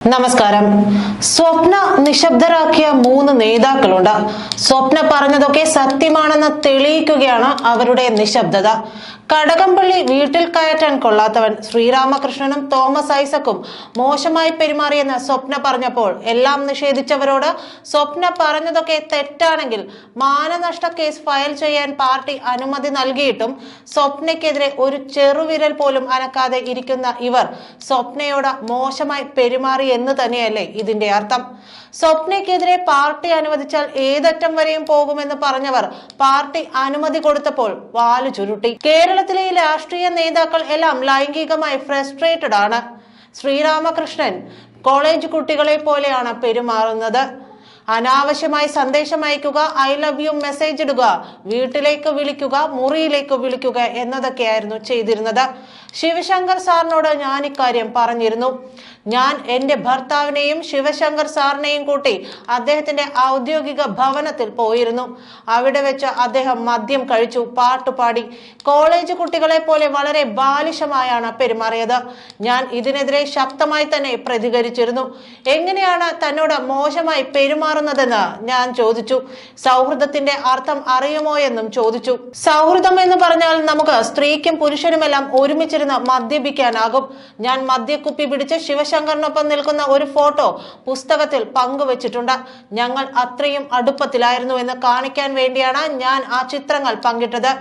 നമസ്കാരം. സ്വപ്ന നിശബ്ദരാക്കിയ മൂന്ന് നേതാക്കളുണ്ട്. സ്വപ്ന പറഞ്ഞതൊക്കെ സത്യമാണെന്ന് തെളിയിക്കുകയാണ് അവരുടെ നിശബ്ദത. കടകംപള്ളി വീട്ടിൽ കയറ്റാൻ കൊള്ളാത്തവൻ ശ്രീരാമകൃഷ്ണനും തോമസ് ഐസക്കും മോശമായി പെരുമാറിയെന്ന് സ്വപ്ന പറഞ്ഞപ്പോൾ എല്ലാം നിഷേധിച്ചവരോട് സ്വപ്ന പറഞ്ഞതൊക്കെ തെറ്റാണെങ്കിൽ മാനനഷ്ട കേസ് ഫയൽ ചെയ്യാൻ പാർട്ടി അനുമതി നൽകിയിട്ടും സ്വപ്നയ്ക്കെതിരെ ഒരു ചെറുവിരൽ പോലും അനക്കാതെ ഇരിക്കുന്ന ഇവർ സ്വപ്നയോട് മോശമായി പെരുമാറി എന്ന് തന്നെയല്ലേ ഇതിന്റെ അർത്ഥം. സ്വപ്നയ്ക്കെതിരെ പാർട്ടി അനുവദിച്ചാൽ ഏതറ്റം വരെയും പോകുമെന്ന് പറഞ്ഞവർ പാർട്ടി അനുമതി കൊടുത്തപ്പോൾ വാലു ചുരുട്ടി. കേരളത്തിലെ രാഷ്ട്രീയ നേതാക്കൾ എല്ലാം ലൈംഗികമായി ഫ്രസ്ട്രേറ്റഡ് ആണ് ശ്രീരാമകൃഷ്ണൻ കോളേജ് കുട്ടികളെ പോലെയാണ് പെരുമാറുന്നത്. അനാവശ്യമായി സന്ദേശം അയക്കുക ഐ ലവ് യു മെസ്സേജ് ഇടുക വീട്ടിലേക്ക് വിളിക്കുക മുറിയിലേക്ക് വിളിക്കുക എന്നതൊക്കെയായിരുന്നു ചെയ്തിരുന്നത്. ശിവശങ്കർ സാറിനോട് ഞാൻ ഇക്കാര്യം പറഞ്ഞിരുന്നു. ഞാൻ എന്റെ ഭർത്താവിനെയും ശിവശങ്കർ സാറിനെയും കൂട്ടി അദ്ദേഹത്തിന്റെ ഔദ്യോഗിക ഭവനത്തിൽ പോയിരുന്നു. അവിടെ വെച്ച് അദ്ദേഹം മദ്യം കഴിച്ചു പാട്ടുപാടി കോളേജ് കുട്ടികളെ പോലെ വളരെ ബാലിശമായാണ് പെരുമാറിയത്. ഞാൻ ഇതിനെതിരെ ശക്തമായി തന്നെ പ്രതികരിച്ചിരുന്നു. എങ്ങനെയാണ് തന്നോട് മോശമായി പെരുമാറുന്നതെന്ന് ഞാൻ ചോദിച്ചു. സൗഹൃദത്തിന്റെ അർത്ഥം അറിയുമോ എന്നും ചോദിച്ചു. സൗഹൃദം എന്ന് പറഞ്ഞാൽ നമുക്ക് സ്ത്രീക്കും പുരുഷനുമെല്ലാം ഒരുമിച്ചിരുന്ന് മദ്യപിക്കാനാകും. ഞാൻ മദ്യക്കുപ്പി പിടിച്ച് ശിവശങ്കറിനൊപ്പം നിൽക്കുന്ന ഒരു ഫോട്ടോ പുസ്തകത്തിൽ പങ്കുവച്ചിട്ടുണ്ട്. ഞങ്ങൾ അത്രയും അടുപ്പത്തിലായിരുന്നു എന്ന് കാണിക്കാൻ വേണ്ടിയാണ് ഞാൻ ആ ചിത്രങ്ങൾ പങ്കിട്ടത്.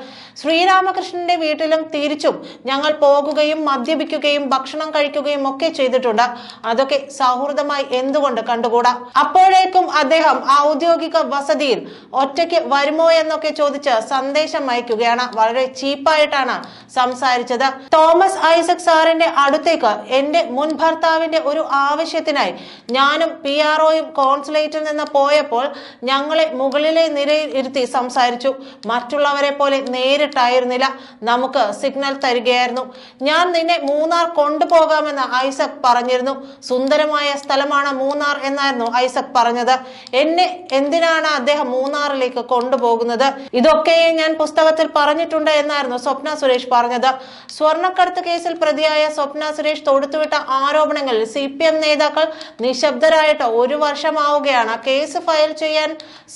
ശ്രീരാമകൃഷ്ണന്റെ വീട്ടിലും തിരിച്ചും ഞങ്ങൾ പോകുകയും മദ്യപിക്കുകയും ഭക്ഷണം കഴിക്കുകയും ഒക്കെ ചെയ്തിട്ടുണ്ട്. അതൊക്കെ സൗഹൃദമായി എന്തുകൊണ്ട് കണ്ടുകൂടാ? അപ്പോഴേക്കും അദ്ദേഹം ഔദ്യോഗിക വസതിയിൽ ഒറ്റയ്ക്ക് വരുമോ എന്നൊക്കെ ചോദിച്ച് സന്ദേശം അയക്കുകയാണ്. വളരെ ചീപ്പായിട്ടാണ് സംസാരിച്ചത്. തോമസ് ഐസക് സാറിന്റെ അടുത്തേക്ക് എന്റെ മുൻ ഭർത്താവിന്റെ ഒരു ആവശ്യത്തിനായി ഞാനും പി ആർ ഒയും കോൺസുലേറ്റിൽ നിന്ന് പോയപ്പോൾ ഞങ്ങളെ മുകളിലെ നിരയിൽ ഇരുത്തി സംസാരിച്ചു. മറ്റുള്ളവരെ പോലെ നേരിട്ടായിരുന്നില്ല. നമുക്ക് സിഗ്നൽ തരികയായിരുന്നു. ഞാൻ നിന്നെ മൂന്നാർ കൊണ്ടുപോകാമെന്ന് ഐസക് പറഞ്ഞിരുന്നു. സുന്ദരമായ സ്ഥലമാണ് മൂന്നാർ എന്നായിരുന്നു ഐസക് പറഞ്ഞത്. എന്നെ എന്തിനാണ് അദ്ദേഹം മൂന്നാറിലേക്ക് കൊണ്ടുപോകുന്നത്? ഇതൊക്കെ ഞാൻ പുസ്തകത്തിൽ പറഞ്ഞിട്ടുണ്ട് എന്നായിരുന്നു സ്വപ്ന സുരേഷ് പറഞ്ഞത്. സ്വർണക്കടത്ത് കേസിൽ പ്രതിയായ സ്വപ്ന സുരേഷ് തൊടുത്തുവിട്ട ആരോപണങ്ങളിൽ സി പി എം നേതാക്കൾ നിശബ്ദരായിട്ട് ഒരു വർഷമാവുകയാണ്. കേസ് ഫയൽ ചെയ്യാൻ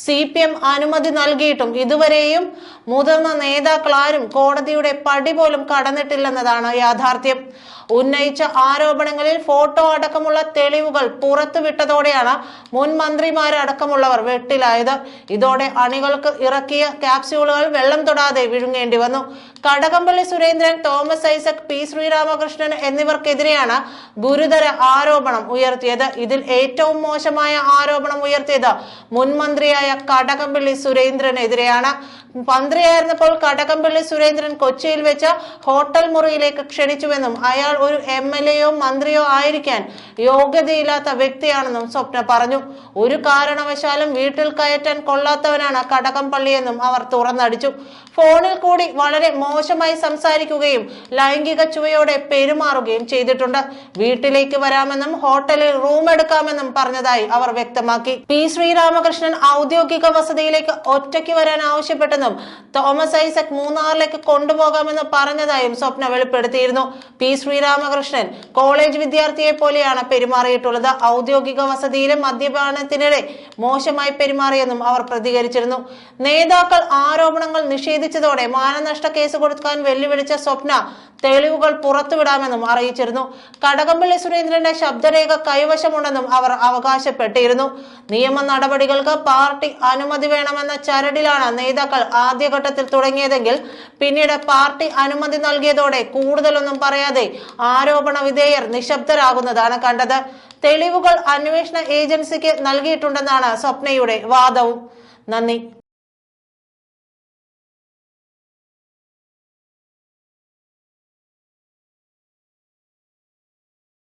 സി പി എം അനുമതി നൽകിയിട്ടും ഇതുവരെയും മുതിർന്ന നേതാക്കൾ ആരും കോടതിയുടെ പടി പോലും കടന്നിട്ടില്ലെന്നതാണ് യാഥാർത്ഥ്യം. ഉന്നയിച്ച ആരോപണങ്ങളിൽ ഫോട്ടോ അടക്കമുള്ള തെളിവുകൾ പുറത്തുവിട്ടതോടെയാണ് മുൻ മന്ത്രിമാരടക്കമുള്ളവർ വെട്ടിലായത്. ഇതോടെ അണികൾക്ക് ഇറക്കിയ ക്യാപ്സ്യൂളുകൾ വെള്ളം തൊടാതെ വിഴുങ്ങേണ്ടി വന്നു. കടകംപള്ളി സുരേന്ദ്രൻ തോമസ് ഐസക് പി ശ്രീരാമകൃഷ്ണൻ എന്നിവർക്കെതിരെയാണ് ഗുരുതര ആരോപണം ഉയർത്തിയത്. ഇതിൽ ഏറ്റവും മോശമായ ആരോപണം ഉയർത്തിയത് മുൻമന്ത്രിയായ കടകംപള്ളി സുരേന്ദ്രനെതിരെയാണ്. മന്ത്രിയായിരുന്നപ്പോൾ കടകംപള്ളി സുരേന്ദ്രൻ കൊച്ചിയിൽ വെച്ച് ഹോട്ടൽ മുറിയിലേക്ക് ക്ഷണിച്ചുവെന്നും അയാൾ ഒരു എം എൽ എയോ മന്ത്രിയോ ആയിരിക്കാൻ യോഗ്യതയില്ലാത്ത വ്യക്തിയാണെന്നും സ്വപ്ന പറഞ്ഞു. ഒരു കാരണവശാലും വീട്ടിൽ കയറ്റാൻ കൊള്ളാത്തവനാണ് കടകംപള്ളിയെന്നും അവർ തുറന്നടിച്ചു. ഫോണിൽ കൂടി വളരെ മോശമായി സംസാരിക്കുകയും ലൈംഗിക ചുവയോടെ പെരുമാറുകയും ചെയ്തിട്ടുണ്ട്. വീട്ടിലേക്ക് വരാമെന്നും ഹോട്ടലിൽ റൂം എടുക്കാമെന്നും പറഞ്ഞതായി അവർ വ്യക്തമാക്കി. പി. ശ്രീരാമകൃഷ്ണൻ ഔദ്യോഗിക വസതിയിലേക്ക് ഒറ്റയ്ക്ക് വരാൻ ആവശ്യപ്പെട്ടെന്നും തോമസ് ഐസക് മൂന്നാറിലേക്ക് കൊണ്ടുപോകാമെന്ന് പറഞ്ഞതായും സ്വപ്ന വെളിപ്പെടുത്തിയിരുന്നു. പി. ശ്രീരാമകൃഷ്ണൻ കോളേജ് വിദ്യാർത്ഥിയെ പോലെയാണ് പെരുമാറിയിട്ടുള്ളത്. ഔദ്യോഗിക വസതിയിലെ മദ്യപാനത്തിനിടെ മോശമായി പെരുമാറിയെന്നും അവർ പ്രതികരിച്ചിരുന്നു. നേതാക്കൾ ആരോപണങ്ങൾ നിഷേധിച്ചതോടെ മാനനഷ്ട കേസ് കൊടുക്കാൻ വെല്ലുവിളിച്ച സ്വപ്ന തെളിവുകൾ പുറത്തുവിടാമെന്നും അറിയിച്ചിരുന്നു. കടകംപള്ളി സുരേന്ദ്രന്റെ ശബ്ദരേഖ കൈവശമുണ്ടെന്നും അവർ അവകാശപ്പെട്ടിരുന്നു. നിയമ നടപടികൾക്ക് പാർട്ടി അനുമതി വേണമെന്ന ചരടിലാണ് നേതാക്കൾ ആദ്യഘട്ടത്തിൽ തുടങ്ങിയതെങ്കിൽ പിന്നീട് പാർട്ടി അനുമതി നൽകിയതോടെ കൂടുതലൊന്നും പറയാതെ ആരോപണ വിധേയർ നിശബ്ദരാകുന്നതാണ് കണ്ടത്. തെളിവുകൾ അന്വേഷണ ഏജൻസിക്ക് നൽകിയിട്ടുണ്ടെന്നാണ് സ്വപ്നയുടെ വാദവും. നന്ദി.